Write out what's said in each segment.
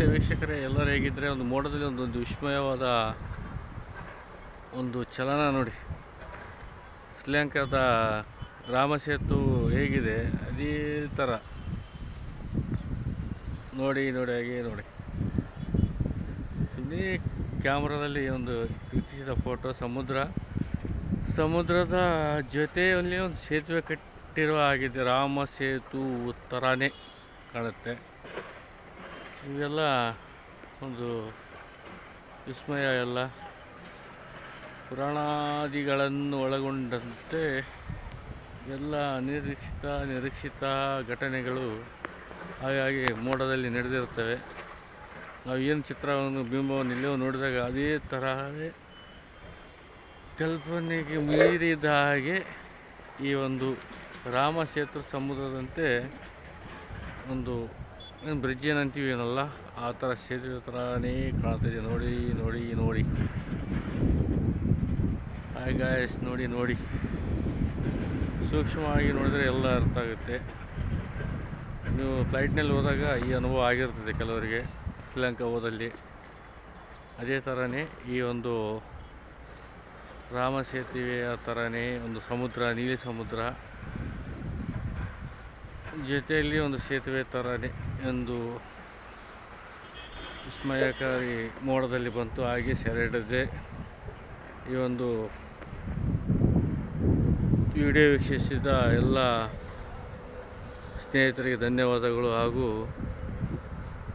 ನಮಸ್ತೆ ವೀಕ್ಷಕರೇ, ಎಲ್ಲರೂ ಹೇಗಿದ್ದರೆ ಒಂದು ಮೋಡದಲ್ಲಿ ಒಂದು ಒಂದು ವಿಸ್ಮಯವಾದ ಒಂದು ಚಲನ ನೋಡಿ. ಶ್ರೀಲಂಕಾದ ರಾಮಸೇತು ಹೇಗಿದೆ? ಅದೇ ಥರ. ನೋಡಿ ನೋಡಿ, ಹಾಗೆ ನೋಡಿ. ಸುಮ್ಮನೆ ಕ್ಯಾಮ್ರಾದಲ್ಲಿ ಒಂದು ವೀಕ್ಷಿಸಿದ ಫೋಟೋ, ಸಮುದ್ರ. ಸಮುದ್ರದ ಜೊತೆಯಲ್ಲಿ ಒಂದು ಸೇತುವೆ ಕಟ್ಟಿರುವ ಆಗಿದೆ ರಾಮ ಸೇತು ಥರನೇ ಕಾಣುತ್ತೆ. ಇವೆಲ್ಲ ಒಂದು ವಿಸ್ಮಯ ಎಲ್ಲ. ಪುರಾಣಾದಿಗಳನ್ನು ಒಳಗೊಂಡಂತೆ ಎಲ್ಲ ಅನಿರೀಕ್ಷಿತ ನಿರೀಕ್ಷಿತ ಘಟನೆಗಳು ಹಾಗಾಗಿ ಮೋಡದಲ್ಲಿ ನಡೆದಿರುತ್ತವೆ. ನಾವು ಏನು ಚಿತ್ರವನ್ನು, ಬಿಂಬವನ್ನು ಇಲ್ಲೋ ನೋಡಿದಾಗ ಅದೇ ತರಹವೇ ಕಲ್ಪನೆಗೆ ಮೀರಿದ ಹಾಗೆ ಈ ಒಂದು ರಾಮ ಕ್ಷೇತ್ರ ಸಮುದ್ರದಂತೆ ಒಂದು ಬ್ರಿಡ್ಜ್ ಅಂತೀವಿ ಏನಲ್ಲ, ಆ ಥರ ಸೇತುವೆ ಥರನೇ ಕಾಣ್ತಿದೆ. ನೋಡಿ ನೋಡಿ ನೋಡಿ. ಗಾಯಸ್ ನೋಡಿ ನೋಡಿ. ಸೂಕ್ಷ್ಮವಾಗಿ ನೋಡಿದರೆ ಎಲ್ಲ ಅರ್ಥ ಆಗುತ್ತೆ. ನೀವು ಫ್ಲೈಟ್ನಲ್ಲಿ ಹೋದಾಗ ಈ ಅನುಭವ ಆಗಿರ್ತದೆ ಕೆಲವರಿಗೆ, ಶ್ರೀಲಂಕಾ ಹೋದಲ್ಲಿ. ಅದೇ ಥರನೇ ಈ ಒಂದು ರಾಮ ಸೇತುವೆಯ ಥರನೇ ಒಂದು ಸಮುದ್ರ, ನೀಲಿ ಸಮುದ್ರ. ಜೊತೆಯಲ್ಲಿ ಒಂದು ಸೇತುವೆ ಥರನೇ ಒಂದು ವಿಸ್ಮಯಕಾರಿ ಮೋಡದಲ್ಲಿ ಬಂತು. ಹಾಗೆ ಸೆರೆಡಿದೆ ಈ ಒಂದು ವಿಡಿಯೋ ವೀಕ್ಷಿಸಿದ ಎಲ್ಲ ಸ್ನೇಹಿತರಿಗೆ ಧನ್ಯವಾದಗಳು. ಹಾಗೂ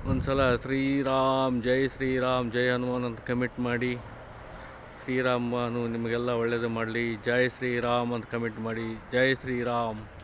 ಒಂದು ಸಲ ಶ್ರೀರಾಮ್, ಜೈ ಶ್ರೀರಾಮ್, ಜೈ ಹನುಮಾನ್ ಅಂತ ಕಮೆಂಟ್ ಮಾಡಿ. ಶ್ರೀರಾಮನು ನಿಮಗೆಲ್ಲ ಒಳ್ಳೆಯದು ಮಾಡಲಿ. ಜೈ ಶ್ರೀರಾಮ್ ಅಂತ ಕಮೆಂಟ್ ಮಾಡಿ. ಜೈ ಶ್ರೀರಾಮ್.